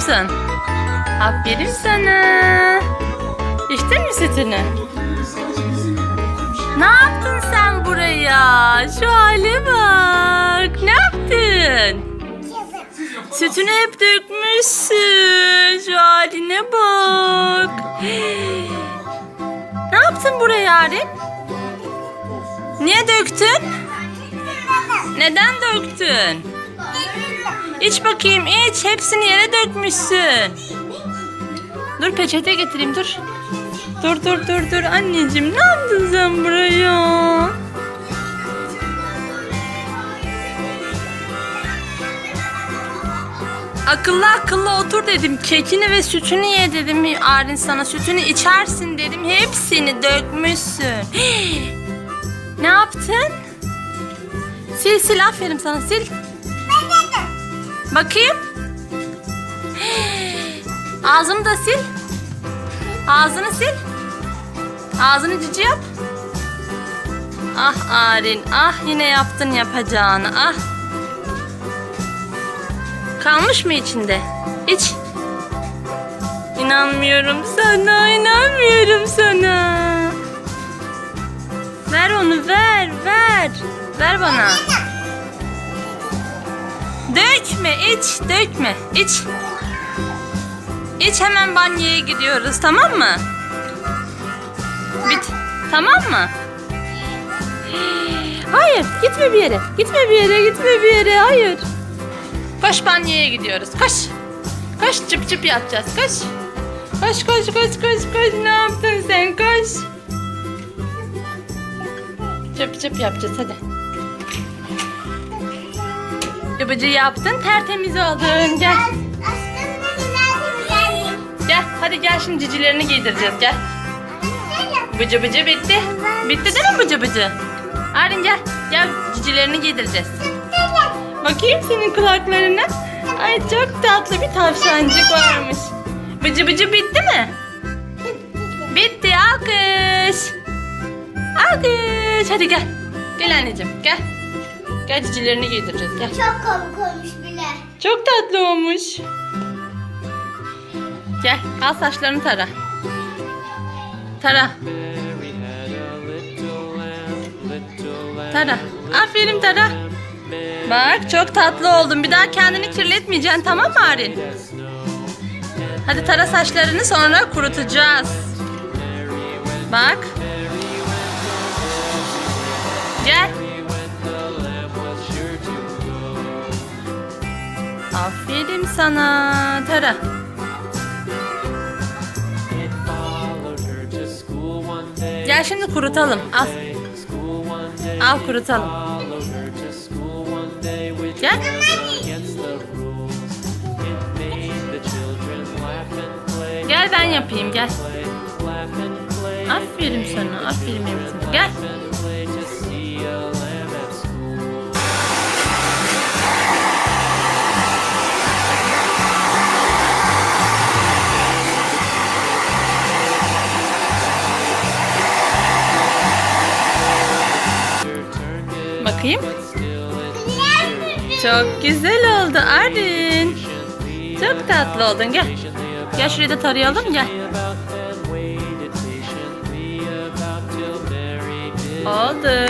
musun? Aferin sana. İçtin mi sütünü? Ne yaptın sen buraya? Şu hale bak. Ne yaptın? Sütünü hep dökmüşsün. Şu haline bak. Ne yaptın buraya Arif? Niye döktün? Neden döktün? İç bakayım iç. Hepsini yere dökmüşsün. Dur peçete getireyim dur. Dur dur dur dur anneciğim ne yaptın sen buraya? Akıllı akıllı otur dedim. Kekini ve sütünü ye dedim. Arin sana sütünü içersin dedim. Hepsini dökmüşsün. ne yaptın? Sil sil aferin sana sil. Bakayım. Ağzını da sil. Ağzını sil. Ağzını cici yap. Ah Arin, ah yine yaptın yapacağını, ah. Kalmış mı içinde? İç. İnanmıyorum sana, inanmıyorum sana. Ver onu, ver, ver. Ver bana. Dökme, iç, dökme, iç. İç hemen banyoya gidiyoruz, tamam mı? Bit. Tamam mı? Hayır, gitme bir yere. Gitme bir yere, gitme bir yere. Hayır. Koş banyoya gidiyoruz. Koş. Koş çıp çıp yapacağız. Koş. Koş koş koş koş koş. Ne yaptın sen? Koş. Çıp çıp yapacağız hadi. Yapıcı yaptın, tertemiz oldun. Gel. Gel, hadi gel şimdi cicilerini giydireceğiz. Gel. Bıcı bıcı bitti. Bitti değil mi bıcı bıcı? Arin gel. Gel cicilerini giydireceğiz. Bakayım senin kulaklarına. Ay çok tatlı bir tavşancık varmış. Bıcı bıcı bitti mi? Bitti alkış. Alkış. Hadi gel. Gel anneciğim gel. Gel cicilerini giydireceğiz gel. Çok komik olmuş bile. Çok tatlı olmuş. Gel al saçlarını tara. Tara. Tara. Aferin Tara. Bak çok tatlı oldun. Bir daha kendini kirletmeyeceksin tamam mı Arin? Hadi tara saçlarını sonra kurutacağız. Bak. Gel. Aferin sana. Tara. Gel şimdi kurutalım. Al. Al kurutalım. Gel. Gel ben yapayım gel. Aferin sana. Aferin benim. Gel. Bakayım. Çok güzel oldu Arin. Çok tatlı oldun gel. Gel şurayı da tarayalım gel. Oldu.